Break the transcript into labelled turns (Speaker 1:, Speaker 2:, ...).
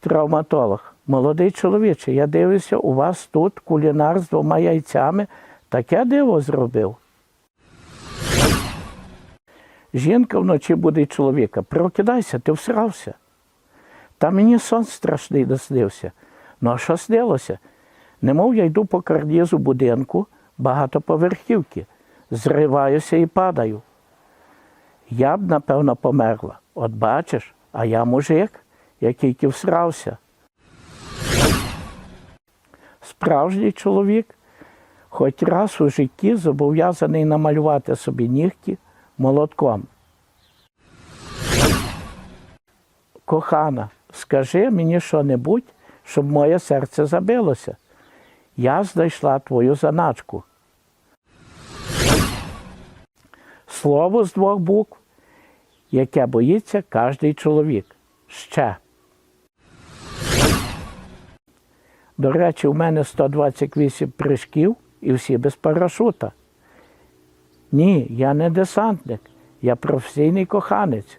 Speaker 1: Травматолог. Молодий чоловіче, я дивлюся, у вас тут кулінар з двома яйцями. Таке диво зробив. Жінка вночі буде чоловіка. Прокидайся, ти всрався. Та мені сон страшний наснився. Ну а що снилося? Немов я йду по карнізу будинку, багатоповерхівки, зриваюся і падаю. Я б, напевно, померла. От бачиш, а я мужик, який ки всрався. Справжній чоловік хоч раз у житті зобов'язаний намалювати собі нігті молотком. Кохана, скажи мені що-небудь, щоб моє серце забилося. Я знайшла твою заначку. Слово з двох букв, яке боїться кожний чоловік. Ще. До речі, у мене 128 прыжків і всі без парашута. Ні, я не десантник, я професійний коханець.